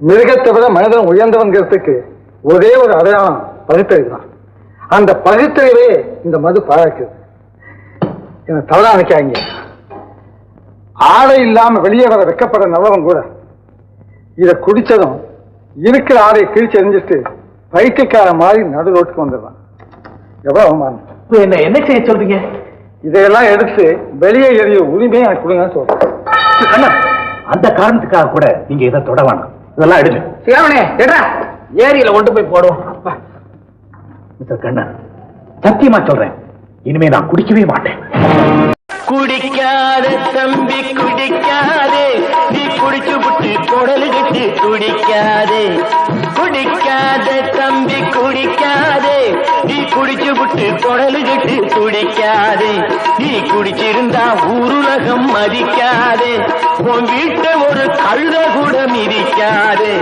மிருகத்தை விட மனிதன் உயர்ந்தவங்கிறதுக்கு ஒரே ஒரு அடையாளம் பகுத்தறிவு தான் அந்த பகுத்தறிவே இந்த மது பாழாக்குது என்ன தவறா நினைக்காங்க ஆடை இல்லாம வெளியே வர வெக்கப்படுற நல்லவன் கூட இத குடிச்சதும் இருக்கிற ஆடையை கிழிச்சு எரிஞ்சிட்டு பைத்தியக்கார மாதிரி நடு ரோட்டுக்கு வந்துடுறான். எவ்வளவு அவமானம். என்ன என்ன செய்ய சொல்றீங்க? இதையெல்லாம் எடுத்து வெளியே எறிய உரிமையை எனக்கு கொடுங்கன்னு சொல்றேன். அந்த காரணத்துக்காக கூட நீங்க இதை தொட வேணாம் இதெல்லாம் எடுங்க. சிவனே எடா ஏரியில கொண்டு போய் போடுவோம். மிஸ்டர் கண்ணா சத்தியமா சொல்றேன். இனிமே நான் குடிக்கவே மாட்டேன். குடிக்காத தம்பி குடிக்காதே. நீ குடிச்சு புட்டு குடலு கட்டி குடிக்காதே. குடிக்காத தம்பி குடிக்காதே. நீ குடிச்சு புட்டு குடலு கட்டி குடிக்காதே. நீ குடிச்சிருந்தா ஊருலகம் மதிக்காதே. ഇരിക്കാതെ